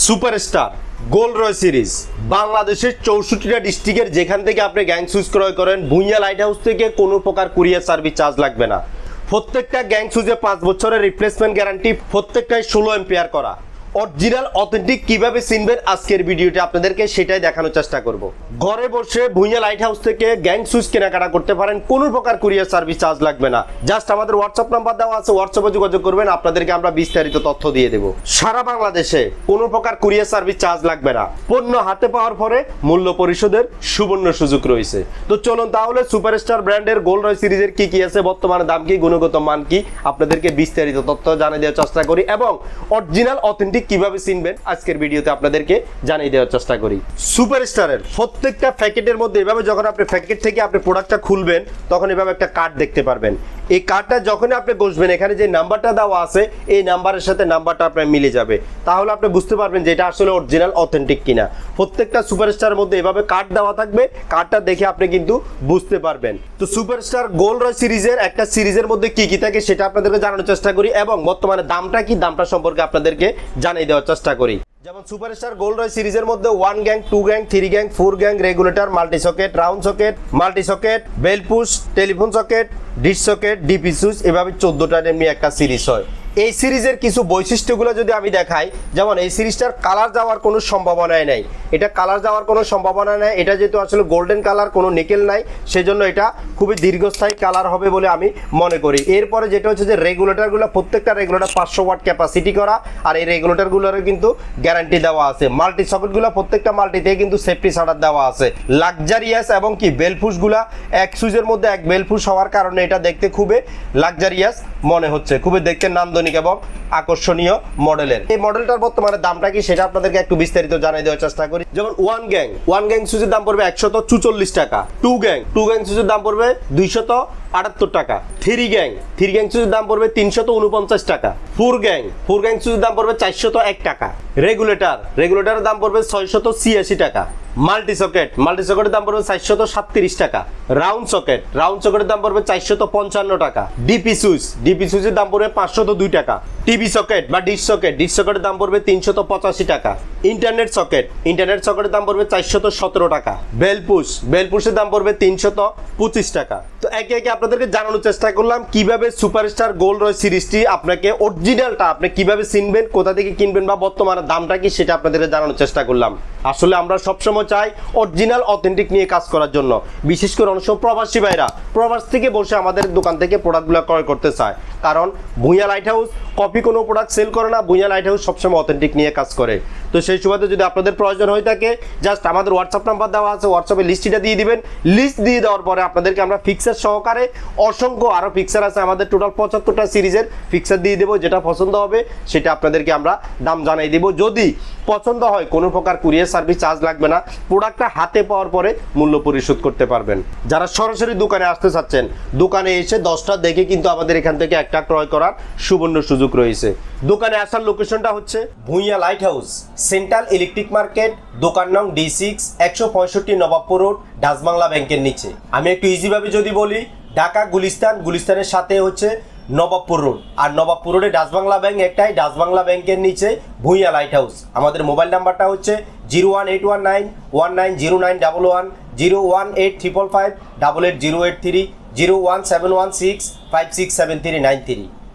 Superstar gold রয় series. বাংলাদেশের চৌষট্টিটা ডিস্ট্রিক্টের যেখান থেকে আপনি গ্যাং সুইচ ক্রয় করেন, ভুঁইয়া লাইট হাউস থেকে কোনো প্রকার কুরিয়ার সার্ভিস চার্জ লাগবে না। প্রত্যেকটা গ্যাং সুইচে পাঁচ বছরের রিপ্লেসমেন্ট গ্যারান্টি প্রত্যেকটাই ষোলো এম্পেয়ার করা। অরিজিনাল অথেন্টিক কীভাবে চিনবেন আজকের ভিডিওটি আপনাদেরকে সেটাই দেখানোর চেষ্টা করব। ঘরে বসে ভুঁইয়া লাইট হাউস থেকে গ্যাং সুইচ কেনাকাটা করতে পারেন, কোনো প্রকার কুরিয়ার সার্ভিস চার্জ লাগবে না। জাস্ট আমাদের হোয়াটসঅ্যাপ নাম্বার দেওয়া আছে হোয়াটসঅ্যাপে যোগাযোগ করবেন, আপনাদেরকে আমরা বিস্তারিত তথ্য দিয়ে দেবো। সারা বাংলাদেশে কোনো প্রকার কুরিয়ার সার্ভিস চার্জ লাগবে না। পণ্য হাতে পাওয়ার পরে মূল্য পরিশোধের সুবর্ণ সুযোগ রয়েছে। তো চলুন তাহলে সুপারস্টার ব্র্যান্ডের গোল্ড রয় সিরিজের কি কি আছে, বর্তমানে দাম কি, গুণগত মান কি, আপনাদেরকে বিস্তারিত তথ্য জানিয়ে দেওয়ার চেষ্টা করি। এবং অরিজিনাল অথেন্টিক কীভাবে চিনবেন? আজকের ভিডিওতে আপনাদেরকে জানিয়ে দেওয়ার চেষ্টা করি। সুপার স্টারের প্রত্যেকটা প্যাকেটের মধ্যে এভাবে যখন আপনি প্যাকেট থেকে আপনি প্রোডাক্টটা খুলবেন, তখন এভাবে একটা কার্ড দেখতে পারবেন। এই কার্ডটা যখনই আপনি বসবেন, এখানে যে নাম্বারটা দেওয়া আছে, এই নাম্বারের সাথে নাম্বারটা আপনার মিলে যাবে। তাহলে আপনি বুঝতে পারবেন যে এটা আসলে অরিজিনাল অথেন্টিক কিনা। প্রত্যেকটা সুপারস্টারের মধ্যে এভাবে কার্ড দেওয়া থাকবে। কার্ডটা দেখে আপনি কিন্তু বুঝতে পারবেন। তো সুপারস্টার গোল্ড রয় সিরিজের একটা সিরিজের মধ্যে কি কি থাকে সেটা আপনাদেরকে জানানোর চেষ্টা করি এবং বর্তমানে দামটা কি, দামটা সম্পর্কে আপনাদেরকে জানিয়ে দেওয়ার চেষ্টা করি। যেমন সুপারস্টার গোল্ড রয় সিরিজের মধ্যে one gang two gang three gang four gang regulator multi socket round socket multi socket bell push telephone socket dish socket DP switch এভাবে চোদ্দোটা এমনি একটা সিরিজ হয়। এই সিরিজের কিছু বৈশিষ্ট্যগুলো যদি আমি দেখাই, যেমন এই সিরিজটার কালার যাওয়ার কোনো সম্ভাবনাই নাই। এটা কালার যাওয়ার কোনো সম্ভাবনা নাই, এটা যেহেতু আসলে গোল্ডেন কালার কোনো নিকেল নাই, সেজন্য এটা খুবই দীর্ঘস্থায়ী কালার হবে বলে আমি মনে করি। এরপরে যেটা হচ্ছে যে রেগুলেটরগুলো প্রত্যেকটা রেগুলেটর পাঁচশো ওয়াট ক্যাপাসিটি করা, আর এই রেগুলেটরগুলোরও কিন্তু গ্যারান্টি দেওয়া আছে। মাল্টি সকেটগুলো প্রত্যেকটা মাল্টিতে কিন্তু সেফটি শাটার দেওয়া আছে। লাক্সারিয়াস এবং কি বেলফুসগুলা এক সুইচের মধ্যে এক বেলফুস হওয়ার কারণে এটা দেখতে খুবই লাক্সারিয়াস মনে হচ্ছে। খুবই দেখতে নান্দনিক এবং আকর্ষণীয় মডেলের। এই মডেলটার বর্তমানে দামটা কি সেটা আপনাদেরকে একটু বিস্তারিত জানিয়ে দেওয়ার চেষ্টা করি। যেমন ওয়ান গ্যাং ওয়ান গ্যাং সুইচের দাম পড়বে একশত চুচল্লিশ টাকা। টু গ্যাং টু গ্যাং সুইচের দাম পড়বে দুইশত আটাত্তর টাকা। Three gang. থ্রি গ্যাং সুইচের দাম পড়বে তিনশত উনপঞ্চাশ টাকা। Four gang. ফোর গ্যাং সুইচের দাম পড়বে চারশত এক টাকা। রেগুলেটর। রেগুলেটরের দাম পড়বে ছয়শত ছিয়াশি টাকা। Multi socket. মাল্টি সকেটের দাম পড়বে চারশত সাতত্রিশ টাকা। Round socket. রাউন্ড সকেটের দাম পড়বে চারশত পঞ্চান্ন টাকা। DP switch. ডিপি সুইচের দাম পড়বে পাঁচশত দুই টাকা। টিভি সকেট বা ডিশ সকেট। ডিশ সকেটের দাম পড়বে তিনশত পঁচাশি টাকা। Internet socket. ইন্টারনেট সকেটের দাম পড়বে চারশত সতেরো টাকা। বেলপুশ বেলপুশের দাম পড়বে তিনশত পঁচিশ টাকা। একে একে আপনাদেরকে জানানোর চেষ্টা করলাম, কীভাবে সুপারস্টার গোল্ড রয় সিরিজটি আপনাকে অরিজিনালটা আপনি কীভাবে চিনবেন, কোথা থেকে কিনবেন বা বর্তমানে দামটা কি সেটা আপনাদেরকে জানানোর চেষ্টা করলাম। আসলে আমরা সবসময় চাই অরিজিনাল অথেন্টিক নিয়ে কাজ করার জন্য। বিশেষ করে অনেক প্রবাসী ভাইরা প্রবাস থেকে বসে আমাদের দোকান থেকে প্রোডাক্টগুলো ক্রয় করতে চায়। কারণ ভুঁইয়া লাইট হাউস কপি কোনো প্রোডাক্ট সেল করে না, ভুঁইয়া লাইট হাউস সবসময় অথেন্টিক নিয়ে কাজ করে। তো সেই সুবাদে যদি আপনাদের প্রয়োজন হয়ে থাকে জাস্ট আমাদের হোয়াটসঅ্যাপ নাম্বার দেওয়া আছে হোয়াটসঅ্যাপে লিস্টটা দিয়ে দিবেন। লিস্ট দিয়ে দেওয়ার পরে আপনাদেরকে আমরা ফিক্সার সহকারে অসংখ্য আরও ফিক্সার আছে আমাদের টোটাল পঁচাত্তরটা সিরিজের ফিক্সার দিয়ে দেবো, যেটা পছন্দ হবে, সেটা আপনাদেরকে আমরা দাম জানাই দেবো। যদি পছন্দ হয়, কোনো প্রকার কুরিয়ার সার্ভিস চার্জ লাগবে না প্রোডাক্টটা হাতে পাওয়ার পরে মূল্য পরিশোধ করতে পারবেন। যারা সরাসরি দোকানে আসতে চাচ্ছেন, দোকানে এসে দশটা দেখে কিন্তু আমাদের এখান থেকে একটা ক্রয় করার সুবর্ণ সুযোগ রয়েছে। দোকানে আসার লোকেশনটা হচ্ছে Bhuiyan Light House central electric market দোকান নং ডি সিক্স একশো পঁয়ষট্টি নবাবপুর রোড ডাসবাংলা ব্যাংকের নিচে। আমি একটু ইজিভাবে যদি বলি, ঢাকা, গুলিস্তান, গুলিস্তানের সাথে হচ্ছে নবাবপুর রোড। আর নবাবপুর রোডে ডাসবাংলা ব্যাংক একটাই ডাসবাংলা ব্যাংকের নিচে ভুঁইয়া লাইট হাউস আমাদের মোবাইল নাম্বারটা হচ্ছে zero one eight one nine one nine zero nine double one, zero one eight triple five, double eight zero eight three, zero one seven one six, five six seven three nine three.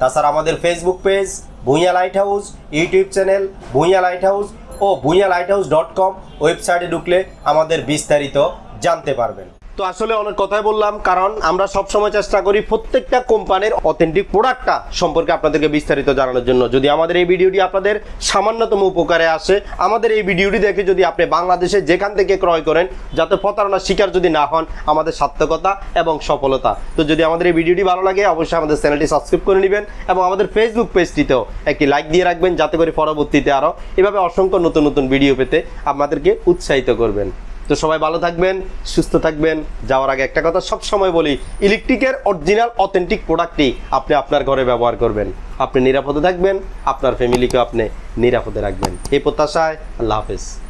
তাছাড়া আমাদের Facebook page Bhuiyan Light House YouTube channel Bhuiyan Light House ও Bhuiyan Light House dot com ওয়েবসাইটে ঢুকলে আমাদের বিস্তারিত জানতে পারবেন। তো আসলে অনেক কথাই বললাম, কারণ আমরা সব সময় চেষ্টা করি প্রত্যেকটা কোম্পানির অথেন্টিক প্রোডাক্টটা সম্পর্কে আপনাদেরকে বিস্তারিত জানানোর জন্য। যদি আমাদের এই ভিডিওটি আপনাদের সামান্যতম উপকারে আসে, আমাদের এই ভিডিওটি দেখে যদি আপনি বাংলাদেশে যেখান থেকে ক্রয় করেন, যাতে প্রতারণার শিকার যদি না হন, আমাদের সার্থকতা এবং সফলতা। তো যদি আমাদের এই ভিডিওটি ভালো লাগে, অবশ্যই আমাদের চ্যানেলটি সাবস্ক্রাইব করে নেবেন এবং আমাদের ফেসবুক পেজটিতেও একটি লাইক দিয়ে রাখবেন, যাতে করে পরবর্তীতে আরও এভাবে অসংখ্য নতুন নতুন ভিডিও পেতে আপনাদেরকে উৎসাহিত করবেন। তো সবাই ভালো থাকবেন, সুস্থ থাকবেন। যাওয়ার আগে একটা কথা সব সময় বলি, ইলেকট্রিকের অরিজিনাল অথেন্টিক প্রোডাক্টটি আপনি আপনার ঘরে ব্যবহার করবেন। আপনি নিরাপদে থাকবেন, আপনার ফ্যামিলিকে আপনি নিরাপদে রাখবেন। এই প্রত্যাশায় আল্লাহ হাফেজ।